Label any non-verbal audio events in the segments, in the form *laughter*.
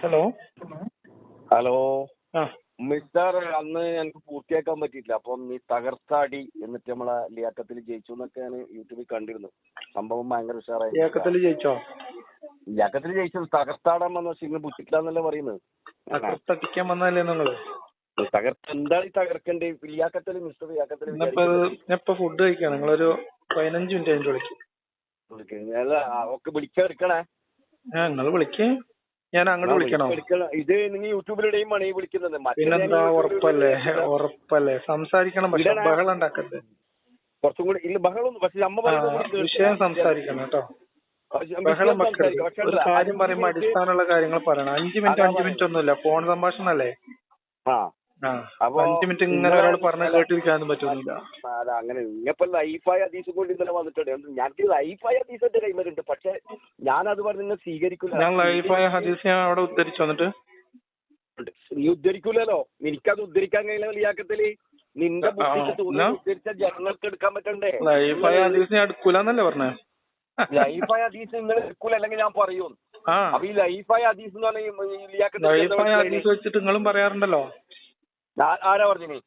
Hello. Hello. Mister അന്ന് എനിക്ക് പൂർത്തിയാക്കാൻ പറ്റിയില്ല അപ്പൊ നീ തകർത്താടി എന്നിട്ട് നമ്മളെ ലിയാക്കത്തിൽ ജയിച്ചു എന്നൊക്കെ ഞാൻ യൂട്യൂബിൽ കണ്ടിരുന്നു. സംഭവം ഭയങ്കര ഉഷാറായി. ലിയാക്കത്തിൽ ജയിച്ചോ? ലിയാക്കത്തിൽ ജയിച്ചത് തകർത്താടാൻ വന്ന പക്ഷെ ഇങ്ങനെ ബുദ്ധിക്കില്ലാന്നല്ലേ പറയുന്നത്. തകർത്തടിക്കാൻ വന്നതല്ലേ നിങ്ങൾ? തകർത്ത് എന്താണ് ഈ തകർക്കണ്ടേ ലിയാക്കത്തിൽ മിസ്റ്റർ ലിയാക്കത്തിൽ ഇന്നിപ്പോ ഇന്നിപ്പോ ഫുഡ് കഴിക്കാം. നിങ്ങളൊരു പതിനഞ്ച് മിനിറ്റ് കഴിഞ്ഞിട്ട് വിളിക്കും. ഒക്കെ വിളിച്ചെടുക്കണേ നിങ്ങൾ വിളിക്കേ. ഞാൻ അങ്ങോട്ട് വിളിക്കണോ. ഇത് നിങ്ങൾ യൂട്യൂബിലൂടെയും മണി വിളിക്കുന്നത്. പിന്നെന്താ ഉറപ്പല്ലേ? ഉറപ്പല്ലേ? സംസാരിക്കണം പക്ഷെ. ബഹളം ഉണ്ടാക്കരുത്. കുറച്ചും കൂടി ഇല്ല ബഹളം പക്ഷെ അമ്മ പറയുന്നത് വിഷയം സംസാരിക്കണം കേട്ടോ. ബഹളം വെക്കരുത്. ഒരു കാര്യം പറയുമ്പോ അടിസ്ഥാനമുള്ള കാര്യങ്ങൾ പറയണം. അഞ്ചു മിനിറ്റ് അഞ്ചു മിനിറ്റ് ഒന്നുമില്ല. ഫോൺ സംഭാഷണം അല്ലേ അപ്പൊ അല്ല അങ്ങനെ ഇങ്ങപ്പോ ലൈഫായ അതീസ് കൊണ്ട് ഇന്നലെ വന്നിട്ടുണ്ട്. ഞങ്ങൾക്ക് ലൈഫായ അതീസ് എന്റെ കൈമലുണ്ട് പക്ഷെ ഞാൻ അത് പറഞ്ഞ് നിങ്ങൾ സ്വീകരിക്കില്ല ഞാൻ ലൈഫായ ഹദീസ് ഞാൻ അവിടെ ഉദ്ധരിച്ചു വന്നിട്ട്. നീ ഉദ്ധരിക്കൂലല്ലോ. എനിക്കത് ഉദ്ധരിക്കാൻ കഴിയില്ല വലിയാക്കത്തിൽ നിന്റെ ബുദ്ധിക്ക് എന്നാ? ഉദ്ധരിച്ച ജനങ്ങൾക്ക് എടുക്കാൻ പറ്റണ്ടേ? ലൈഫായ ഹദീസ് ഞാൻ എടുക്കൂലെന്നല്ലേ പറഞ്ഞേ? ലൈഫായ ഹദീസ് നിങ്ങൾ എടുക്കൂല അല്ലെങ്കിൽ ഞാൻ പറയൂ. അപ്പൊ ഈ ലൈഫായ ഹദീസ് എന്ന് പറഞ്ഞാൽ ഹദീസ് വെച്ചിട്ട് നിങ്ങളും പറയാറുണ്ടല്ലോ. ആരാ പറഞ്ഞു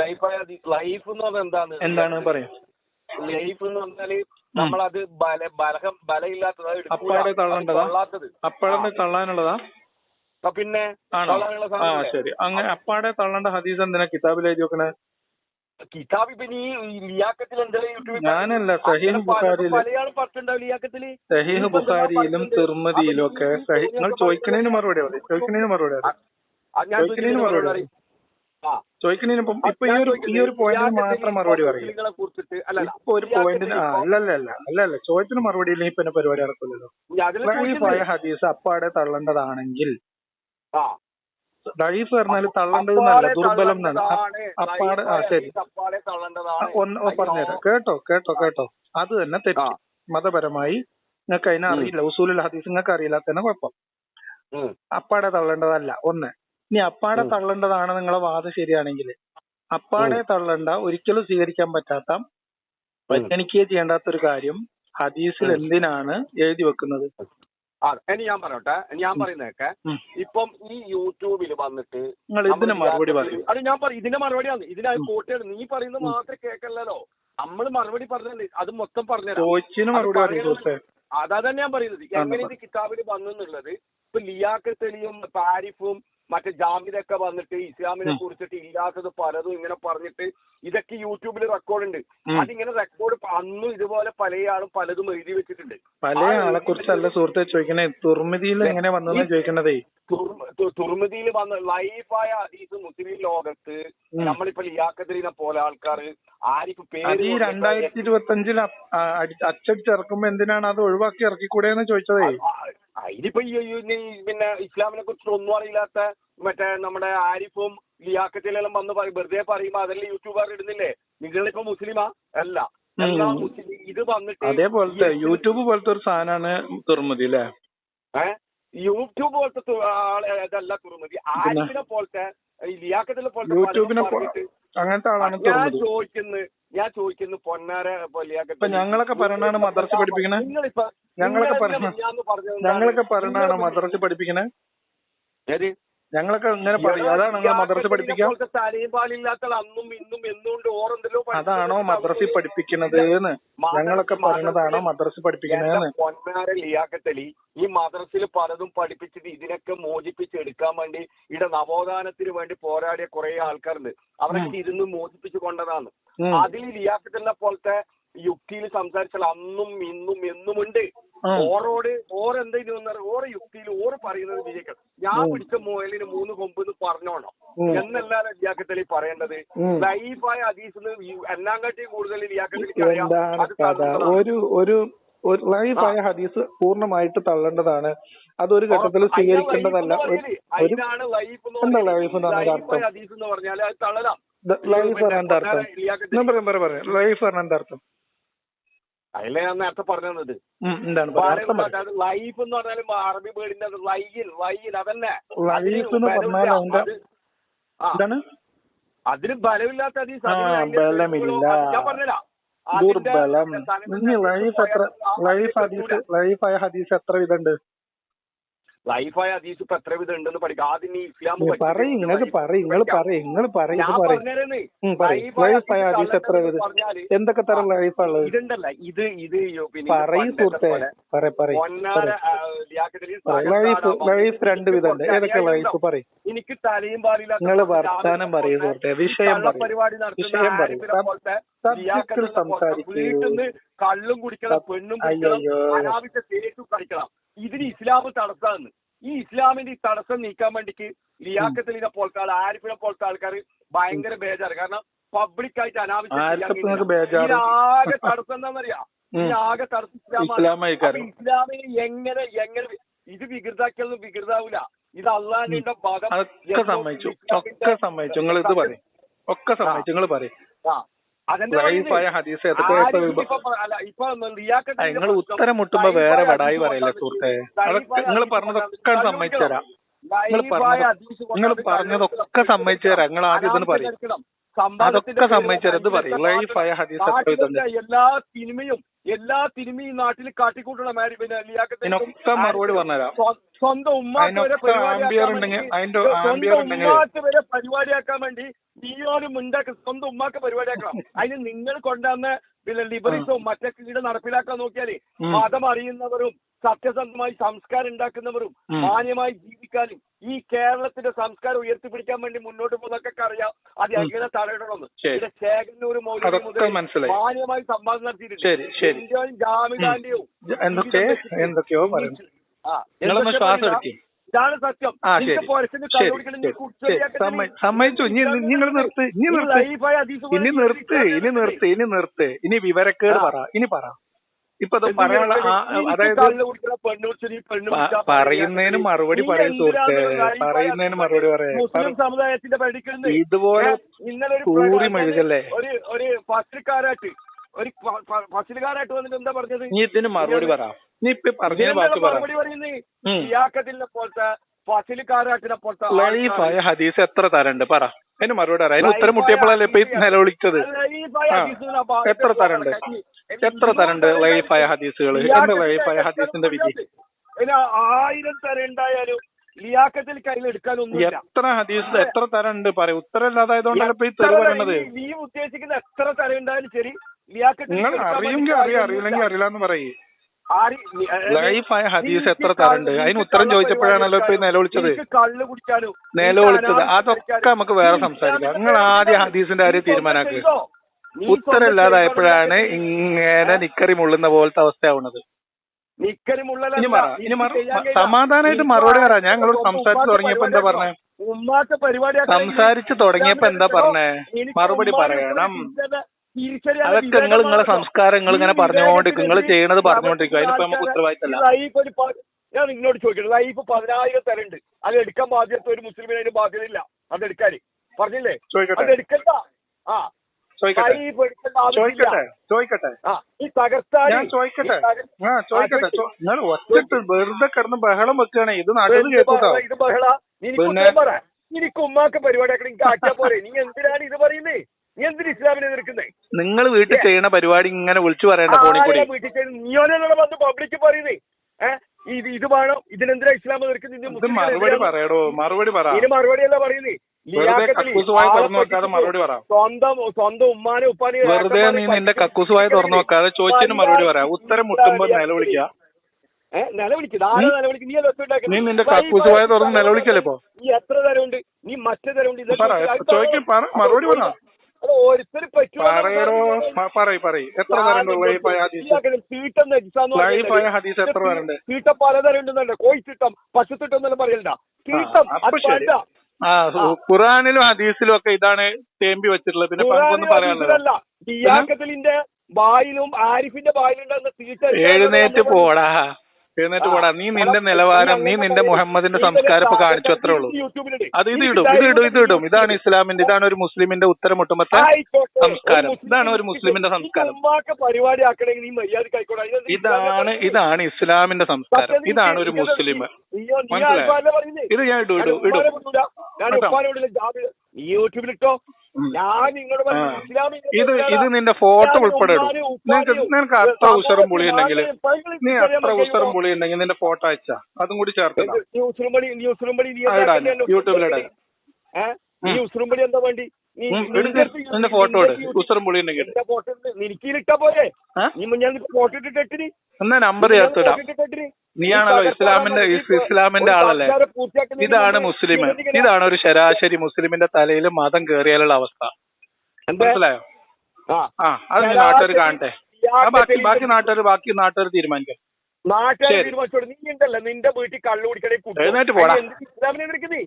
ലൈഫ് ലൈഫ് *laughs* എന്ന് പറഞ്ഞാൽ എന്താണ്? എന്താണ് പറയും. ലൈഫ് എന്ന് പറഞ്ഞാൽ നമ്മളത് ബല ബലഹം ബലമില്ലാത്തത്. അപ്പാടെ തള്ളാനുള്ളതാ? പിന്നെ ആ ശരി. അങ്ങനെ അപ്പാടെ തള്ളണ്ട ഹദീസ് എന്തിനാ? കിതാബിൽ എഴുതി വെക്കണേ? കിതാബ് ഇപ്പൊ നീ ലിയാക്കത്തിൽ ഞാനല്ല സഹീഹ് ബുഖാരിയിൽ സഹീഹ് ബുഖാരിയിലും തിർമതിയിലും ഒക്കെ നിങ്ങൾ ചോദിക്കണേന് മറുപടി ചോദിക്കണേന് മറുപടി ചോദിക്കുന്നതിന് മറുപടി മറുപടി പറയും. ആ. ചോദിക്കണേന് ഇപ്പം ഇപ്പൊ ഈ ഒരു ഈ ഒരു പോയിന്റിന് മാത്രം മറുപടി പറയും. കുറിച്ചിട്ട് അല്ല ഇപ്പൊ ഒരു പോയിന്റിന് അല്ലല്ല അല്ല അല്ല ചോദ്യത്തിന് മറുപടി ഇല്ലെങ്കിൽ പിന്നെ പരിപാടി നടക്കില്ലല്ലോ. ഈ പഴയ ഹദീസ് അപ്പാടെ തള്ളേണ്ടതാണെങ്കിൽ ഡൈഫ് പറഞ്ഞാൽ പറഞ്ഞാൽ തള്ളേണ്ടതെന്നല്ല അപ്പാടെ ദുർബലം എന്നാണ്. അപ്പാടെ ആ ശരി. ഒന്ന് പറഞ്ഞുതരാം. കേട്ടോ കേട്ടോ കേട്ടോ. അത് തന്നെ തെറ്റ്. മതപരമായി നിങ്ങൾക്ക് അതിനെ അറിയില്ല. ഉസൂലുൽ ഹദീസ് നിങ്ങൾക്ക് അറിയില്ലാത്തന്നെ കുഴപ്പം അപ്പാടെ തള്ളേണ്ടതല്ല. ഒന്ന്. ഇനി അപ്പാടെ. തള്ളേണ്ടതാണ് നിങ്ങളെ വാദം ശരിയാണെങ്കിൽ. അപ്പാടെ തള്ളണ്ട ഒരിക്കലും സ്വീകരിക്കാൻ പറ്റാത്ത പരിഗണിക്കുകയെ ചെയ്യേണ്ടാത്ത ഒരു കാര്യം ഹദീസിൽ എന്തിനാണ് എഴുതി വെക്കുന്നത്? ആ ഇനി ഞാൻ പറയട്ടെ. ഞാൻ പറയുന്നതൊക്കെ ഉം. ഇപ്പം ഈ യൂട്യൂബിൽ വന്നിട്ട് നിങ്ങൾ ഇതിന് മറുപടി പറയും. അത് ഞാൻ പറയും ഇതിന്റെ മറുപടിയാണ് ഇതിനായി. കോട്ടയാണ് നീ പറയുന്നത് മാത്രം കേൾക്കല്ലോ നമ്മൾ മറുപടി പറഞ്ഞല്ലേ അത് മൊത്തം പറഞ്ഞു അത് ഞാൻ പറയുന്നത്. എങ്ങനെ ഇത് കിതാബിൽ വന്നു എന്നുള്ളത്? ഇപ്പൊ ലിയാക്കത്തലിയും താരിഫും മറ്റേ ജാമിദൊക്കെ വന്നിട്ട് ഇസ്ലാമിനെ കുറിച്ചിട്ട് ഇല്ലാത്തത് പലതും ഇങ്ങനെ പറഞ്ഞിട്ട് ഇതൊക്കെ യൂട്യൂബിൽ റെക്കോർഡ് ഉണ്ട്. അതിങ്ങനെ റെക്കോർഡ് അന്നും ഇതുപോലെ പല ആളും പലതും എഴുതി വെച്ചിട്ടുണ്ട്. പല ആളെ കുറിച്ചല്ല സുഹൃത്തെ ചോദിക്കണേ തുർമിതിയിൽ എങ്ങനെ വന്നതെന്ന് ചോദിക്കണതേ? തുർമിതിയിൽ വന്ന ലൈഫായ ഹദീസ് മുസ്ലിം ലോകത്ത്. നമ്മളിപ്പോ ലിയാക്കത്തിനെ പോലെ ആൾക്കാർ ആരിഫ് പേര് ഈ രണ്ടായിരത്തി ഇരുപത്തി അഞ്ചിൽ അച്ചടിച്ച് ഇറക്കുമ്പോ എന്തിനാണ് അത് ഒഴിവാക്കി ഇറക്കിക്കൂടെ എന്ന് ചോദിച്ചതേ? ഈ ഈ പിന്നെ ഇസ്ലാമിനെ കുറിച്ച് ഒന്നും അറിയില്ലാത്ത മറ്റേ നമ്മുടെ ആരിഫും ലിയാക്കത്തിലെല്ലാം വന്ന് പറയും വെറുതെ പറയുമ്പോ അതെല്ലാം യൂട്യൂബർ ഇടുന്നില്ലേ? നിങ്ങളിപ്പോ മുസ്ലിമാ? അല്ല. ഇത് വന്നിട്ട് അതേപോലത്തെ യൂട്യൂബ് പോലത്തെ ഒരു സാധനമാണ് തുറമതി അല്ലേ? യൂട്യൂബ് പോലത്തെ ഇതല്ല തുറമതി അതല്ല തുറമുതി ആരിഫിനെ പോലത്തെ ലിയാക്കത്തിലെ പോലത്തെ യൂട്യൂബിനെ അങ്ങനത്തെ ആളാണ് ഞാൻ ചോദിക്കുന്നത് ചോദിക്കുന്നു ഞാൻ ചോദിക്കുന്നു പൊന്നാര ഇപ്പൊ ഞങ്ങളൊക്കെ പറയണാണ് മദ്രസ പഠിപ്പിക്കണേ? നിങ്ങളിപ്പോ ഞങ്ങളൊക്കെ പറഞ്ഞ? ഞങ്ങളൊക്കെ പറഞ്ഞാണ് മദ്രസ പഠിപ്പിക്കണേ? ഞങ്ങളൊക്കെ ഇങ്ങനെ പറയും അതാണ് നിങ്ങൾ മദ്രസ പഠിപ്പിക്കാം അന്നും ഇന്നും എന്നുകൊണ്ട് ഓറെന്തല്ലോ അതാണോ മദ്രസ പഠിപ്പിക്കണത് എന്ന് ഞങ്ങളൊക്കെ പറയണതാണോ മദ്രസ പഠിപ്പിക്കണത് പൊന്നാര ലിയാക്കത്തലി ഈ മദ്രസിൽ പലതും പഠിപ്പിച്ചിട്ട് ഇതിനൊക്കെ മോചിപ്പിച്ച് എടുക്കാൻ വേണ്ടി ഇവിടെ നവോത്ഥാനത്തിന് വേണ്ടി പോരാടിയ കുറെ ആൾക്കാരുണ്ട് അവരൊക്കെ ഇരുന്ന് മോചിപ്പിച്ചു കൊണ്ടതാണ്. അതിൽ ലിയാക്കത്തിനെ പോലത്തെ യുക്തിയിൽ സംസാരിച്ചാൽ അന്നും ഇന്നും എന്നും ഉണ്ട് ഉം. ഓറോട് ഓരെന്തെങ്കിലും ഓരോ യുക്തിയിൽ ഓറ് പറയുന്നത് വിജയിക്കണം. ഞാൻ. പിടിച്ച മുയലിന് മൂന്ന് കൊമ്പ് എന്ന് പറഞ്ഞോണം. എന്നല്ലാതെ ലിയാക്കത്തലി പറയേണ്ടത്? ലൈഫായ ലൈഫായ എല്ലാം കാട്ടിയും കൂടുതൽ ലിയാക്കത്തലിക്ക്. ഒരു ഒരു ലൈഫായ ഹദീസ് പൂർണമായിട്ട് തള്ളേണ്ടതാണ്. അതൊരു ഘട്ടത്തിൽ സ്വീകരിക്കേണ്ടതല്ല. ഒരു- ലൈഫ് എന്ന് ഒരു ലൈഫ് എന്ന് എന്താ ലൈഫ് എന്ന് അർത്ഥം? എന്ന് എന്താ അർത്ഥം? ഞാൻ പറയാം പറയാം ലൈഫ് പറഞ്ഞാൽ എന്താ അർത്ഥം? അതിലെ ഞാൻ നേരത്തെ പറഞ്ഞു. പറയാം ലൈഫ് എന്ന് പറഞ്ഞാൽ അറബി വേർഡിന്റെ ലൈൽ ലൈൽ അതന്നെ. ലൈഫ് എന്താണ്? അതിന് ബലമില്ലാത്ത ബലമില്ല. ദുർബലം. ലൈഫ് എത്ര ലൈഫ് ഹദീസ് പെട്ടൂല. ലൈഫായ ഹദീസ് എത്ര വിധമുണ്ട് ലൈഫായ ഹദീസ് ഇപ്പൊ എത്ര വിധം ഉണ്ടെന്ന് പഠിക്കാം. ആദ്യം ഈ ഇസ്ലാം പറയും നിങ്ങൾക്ക് പറയും നിങ്ങൾ പറയും പറയും എന്തൊക്കെ തരം ലൈഫുള്ളത് ഇതുണ്ടല്ല. ഇത് ഇത് പറയും സുഹൃത്തെ ലൈഫ് ലൈഫ് രണ്ട് വിധമുണ്ട്. ഏതൊക്കെ ലൈഫ് പറയും? എനിക്ക് തലയും പാലില്ലാത്ത നിങ്ങൾ വർത്താനം പറയും സുഹൃത്തെ വിഷയം പറയും. പരിപാടി വിഷയം പറയും. സബ്ജക്റ്റിൽ സംസാരിക്കൂ. വീട്ടിൽ നിന്ന് കള്ളും കുടിക്കണം പെണ്ണും. അനാവശ്യ തേക്കും കളിക്കണം. ഇതിന് ഇസ്ലാം തടസ്സമാണ്. ഈ ഇസ്ലാമിന്റെ ഈ തടസ്സം നീക്കാൻ വേണ്ടിക്ക് ലിയാക്കത്തലിനെ പോലത്തെ ആൾ ആരിഫിനെ പോലത്തെ ആൾക്കാർ ഭയങ്കര ബേജാറ്. കാരണം പബ്ലിക് ആയിട്ട് അനാവശ്യം ആകെ തടസ്സം എന്താണെന്നറിയാ ആകെ തടസ്സം ഇസ്ലാമിനെ എങ്ങനെ എങ്ങനെ ഇത് വികൃതാക്കിയൊന്നും വികൃതാവൂല. ഇത് അള്ളാഹിന്റെ ഭാഗം സമ്മതിച്ചു. ഒക്കെ സമ്മതിച്ചു. നിങ്ങൾ ഇത് പറയും. ഒക്കെ സമ്മതിച്ചു. നിങ്ങൾ പറയും. നിങ്ങൾ ഉത്തരം മുട്ടുമ്പോ വേറെ വടായി പറയില്ല സുഹൃത്തെ? നിങ്ങൾ പറഞ്ഞതൊക്കെ സമ്മതിച്ചു തരാം. നിങ്ങൾ പറഞ്ഞതൊക്കെ സമ്മതിച്ചു തരാം. നിങ്ങൾ ആദ്യം ഇതൊന്ന് പറയും. അതൊക്കെ സമ്മതിച്ചു തരാം ഇത് പേരിൽ ഹദീസ് എത്ര നാട്ടിലുള്ള എല്ലാ സിനിമയും എല്ലാ സിനിമയും നാട്ടിൽ കാട്ടിക്കൂട്ടണ മാരി പിന്നെ ലിയാഖത്തിന്റെ ഇതിനൊക്കെ മറുപടി പറഞ്ഞുതരാം. സ്വ- സ്വന്തം ഉമ്മാക്ക് വരെ പരിപാടിയാക്കാൻ വരെ പരിപാടിയാക്കാൻ വേണ്ടി നീയോനും ഉണ്ടാക്കി സ്വന്തം ഉമ്മാക്ക് പരിപാടിയാക്കണം. അതിന് നിങ്ങൾ കൊണ്ടുവന്ന പിന്നെ ലിബറിസവും മറ്റൊക്കെ ഇവിടെ നടപ്പിലാക്കാൻ നോക്കിയാലേ. മതം അറിയുന്നവരും സത്യസന്ധമായി സംസ്കാരം ഉണ്ടാക്കുന്നവരും. മാന്യമായി ജീവിക്കാനും ഈ കേരളത്തിന്റെ സംസ്കാരം ഉയർത്തിപ്പിടിക്കാൻ വേണ്ടി മുന്നോട്ട് പോകുന്നതൊക്കെ അറിയാം. അത് എങ്ങനെ തടയണമെന്ന്. പിന്നെ മൗലവി അതൊക്കെ മുതൽ മനസ്സിലായി. മാന്യമായി സംവാദം നടത്തിയിട്ടുണ്ട്. ഇന്ത്യയും ജാമിദാന്റെയും എന്തൊക്കെയോ ആ, നിങ്ങളൊന്ന് ഇതാണ് സത്യം. സമ്മതിച്ചു. നിങ്ങൾ നിർത്ത് ഇനി നിർത്ത്. ഇനി നിർത്ത് ഇനി നിർത്ത് ഇനി നിർത്ത്. ഇനി വിവരക്കേട് പറ ഇനി പറ. ഇപ്പൊ പറയാനുള്ള അതായത് പറയുന്നതിന് മറുപടി പറയാൻ പറയും എന്തിനാണ് പറയുന്നതിന് മറുപടി പറയാം. ഇതുപോലെ കൂറി മെഴുകല്ലേ? ഒരു ഒരു ഫസ്റ്റിൽക്കാരായിട്ട് ഒരു ഫസിലുകാരായിട്ട് വന്നിട്ട് എന്താ പറഞ്ഞത്? നീ ഇതിന് മറുപടി പറ. നീ ഇപ്പൊ പറഞ്ഞ വാക്ക് പറ. മറുപടി പറയുന്നത് ഉം. സിയാക്കത്തിനെ പോലത്തെ ഫസിലുകാരാട്ടിനെ പോലത്തെ ലൈഫായ ഹദീസ് എത്ര തരണ്ട്? പറ. അതിന് മറുപടി പറ. അതിന് ഉത്തരം മുട്ടിയപ്പോഴല്ലേ ഇപ്പൊ നിലവിളിച്ചത്. എത്ര തരണ്ട്? എത്ര തരണ്ട് ലൈഫായ ഹദീസുകൾ എന്താ ലൈഫായ ഹദീസിന്റെ വിധി? ആയിരം തരം ഉണ്ടായാലും ലിയാക്കത്തിൽ കയ്യിൽ എടുക്കാനൊന്നുമില്ല എത്ര ഹദീസ് എത്ര തരണ്ട്? പറയും. ഉത്തരം ഇല്ലാതായതുകൊണ്ടല്ലേ ഇപ്പൊ ഈ തെരുവ് പറയണത് നീ- ഉദ്ദേശിക്കുന്ന എത്ര തരം ഉണ്ടായാലും ശരി നിങ്ങൾ വേണ്ടി അറിയാം അറിയില്ലെങ്കിൽ അറിയില്ല എന്ന് പറയേ. ലൈഫായ ഹദീസ് എത്ര തരണ്ട്? അതിന് ഉത്തരം ചോദിച്ചപ്പോഴാണല്ലോ ഇപ്പൊ നിലവിളിച്ചത്. നിലവിളിച്ചത്. അതൊക്കെ നമുക്ക് വേറെ സംസാരിക്കാം. നിങ്ങൾ ആദ്യം ഹദീസിന്റെ കാര്യം തീരുമാനാക്കുക ഉത്തരമില്ലാതായപ്പോഴാണ് തീരുമാനാക്ക് ഉത്തരം ഇല്ലാതായപ്പോഴാണ് ഇങ്ങനെ നിക്കറി മുള്ളുന്ന പോലത്തെ അവസ്ഥയാവുന്നത്. സമാധാനമായിട്ട് മറുപടി പറയാം. ഞാൻ നിങ്ങളോട് സംസാരിച്ച് തുടങ്ങിയപ്പോ എന്താ പറഞ്ഞേ? സംസാരിച്ച് തുടങ്ങിയപ്പോ എന്താ പറഞ്ഞേ? മറുപടി പറയണം അതൊക്കെ നിങ്ങൾ നിങ്ങളെ സംസ്കാരം നിങ്ങൾ ഇങ്ങനെ പറഞ്ഞുകൊണ്ടിരിക്കും. നിങ്ങൾ ചെയ്യണത് പറഞ്ഞുകൊണ്ടിരിക്കും. അതിനിപ്പോ നമുക്ക് ഉത്തരവാദിത്തല്ല ലൈഫ് ഒരു പ- ഞാൻ നിങ്ങളോട് ചോദിക്കണം ലൈഫ് പതിനായിരം തരണ്ട് അത് എടുക്കാൻ ബാധ്യത ഒരു മുസ്ലിമിന് അതിന് ബാധ്യതയില്ല. അത് എടുക്കാൻ. പറഞ്ഞില്ലേ? അത് എടുക്കണ്ട. ആ. ചോദിക്കട്ടെ. ചോദിക്കട്ടെ. ചോദിക്കട്ടെ. ആ. ഈ തകർത്താൻ ഞാൻ ചോദിക്കട്ടെ. ആ ചോദിക്കട്ടെ. നിങ്ങൾ വെറുതെ കിടന്ന് ബഹളം വെക്കുകയാണ്. ഇത് നാട്ടിൽ കേട്ടോ ഇത് ബഹള? എനിക്ക് ഉമ്മാക്ക് പരിപാടി ആക്കണം എനിക്ക് ആക്കിയാ പോരെ. നീ എന്തിനാണ് ഇത് പറയുന്നേ? നീ എന്തിന് ഇസ്ലാമിനെ എതിർക്കുന്നേ? നിങ്ങൾ വീട്ടിൽ ചെയ്യുന്ന പരിപാടി ഇങ്ങനെ വിളിച്ചു പറയണ്ട ഫോണിൽ കൂടി. വീട്ടിൽ ചെന്ന് നീയോനാണോ വന്ന് പബ്ലിക് പറയുന്നേ. ഇത് ഇത് വേണം? ഇതിനെന്തിനാ ഇസ്ലാം ഇത് മറുപടി പറയടോ മറുപടി പറ. ഇതിന് മറുപടി അല്ല പറയുന്നേ. സ്വന്തം സ്വന്തം ഉമ്മാനെ ഉപ്പാനെ വെറുതെ നീ നിന്റെ കക്കൂസുമായി തുറന്നു വെക്കാതെ ചോദിച്ചതിന് മറുപടി പറയാം. ഉത്തരം മുട്ടുമ്പോ നിലവിളിക്കുക നീ നിന്റെ കക്കൂസുമായി തുറന്ന് നിലവിളിക്കല്ലേ ഇപ്പൊ? നീ എത്ര തരമുണ്ട്? നീ മറ്റേ തരമുണ്ട്? ചോദിക്കും മറുപടി പറ. പറയടോ മ- പറയ് പറയ് എത്ര തരണ്ട് ഹദീസ്? എത്ര തരണ്ട് തീട്ടം പലതരം ഉണ്ടെന്നല്ലേ കോഴിത്തീട്ടം പശുത്തിട്ടം എന്നെല്ലാം പറയണ്ട. തീട്ടം ആ ഖുറാനിലും ഹദീസിലും ഒക്കെ ഇതാണ് തേമ്പി വെച്ചിട്ടുള്ളത്. പിന്നെ പങ്കൊന്നും പറയാനുള്ളത് ബായിലും ആരിഫിന്റെ ബായിലുണ്ടെന്ന തീട്ട എഴുന്നേറ്റ് പോടാ. എഴുന്നേറ്റ് പോടാ. നീ നിന്റെ നിലവാരം നീ നിന്റെ മുഹമ്മദിന്റെ സംസ്കാരം ഇപ്പൊ കാണിച്ചു അത്രേ ഉള്ളൂ. അത് ഇത് ഇടും ഇത് ഇടും ഇത് ഇടും. ഇതാണ് ഇസ്ലാമിന്റെ ഇതാണ് ഒരു മുസ്ലിമിന്റെ ഉത്തരം മുട്ടുമ്പത്തെ സംസ്കാരം. ഇതാണ് ഒരു മുസ്ലിമിന്റെ സംസ്കാരം. ഇതാണ് ഇതാണ് ഇസ്ലാമിന്റെ സംസ്കാരം. ഇതാണ് ഒരു മുസ്ലിം. മനസ്സിലായോ? ഇത് ഞാൻ ഇടും ഇടും ഇടും. യൂട്യൂബിലിട്ടോ. ഞാൻ നിങ്ങളോട്. ഇത് ഇത് നിന്റെ ഫോട്ടോ ഉൾപ്പെടെ നിനക്ക് നിനക്ക് അത്ര ഉസറും പുളി ഉണ്ടെങ്കിൽ നീ അത്ര? ഉസറും പുളി ഉണ്ടെങ്കിൽ നിന്റെ ഫോട്ടോ അയച്ചാ. അതും കൂടി ചേർത്ത് യൂട്യൂബിലിടാ എന്താ വേണ്ടി? നിന്റെ ഫോട്ടോ ഉസറും പുളി ഉണ്ടെങ്കിൽ ഫോട്ടോ ഞാൻ ഇട്ടിട്ടിനി എന്നാ നമ്പർ ചേർത്തിടാം നീയാണല്ലോ ഇസ്ലാമിന്റെ ഇസ് ഇസ്ലാമിന്റെ ആളല്ലേ? ഇതാണ് മുസ്ലിം. ഇതാണ് ഒരു ശരാശരി മുസ്ലിമിന്റെ തലയിൽ മതം കേറിയാലുള്ള അവസ്ഥ. മനസ്സിലായോ? ആ. അത് നാട്ടുകാർ കാണട്ടെ. ബാക്കി ബാക്കി നാട്ടുകാർ ബാക്കി നാട്ടുകാർ തീരുമാനിക്കാം. നാട്ടുകാർ. തീരുമാനിച്ചോട് നീ ഉണ്ടല്ലോ. നിന്റെ വീട്ടിൽ കള്ളു കുടിക്കണേ എഴുന്നേറ്റ് പോടാ. ഇസ്ലാമിനെ എടുക്കുന്നേ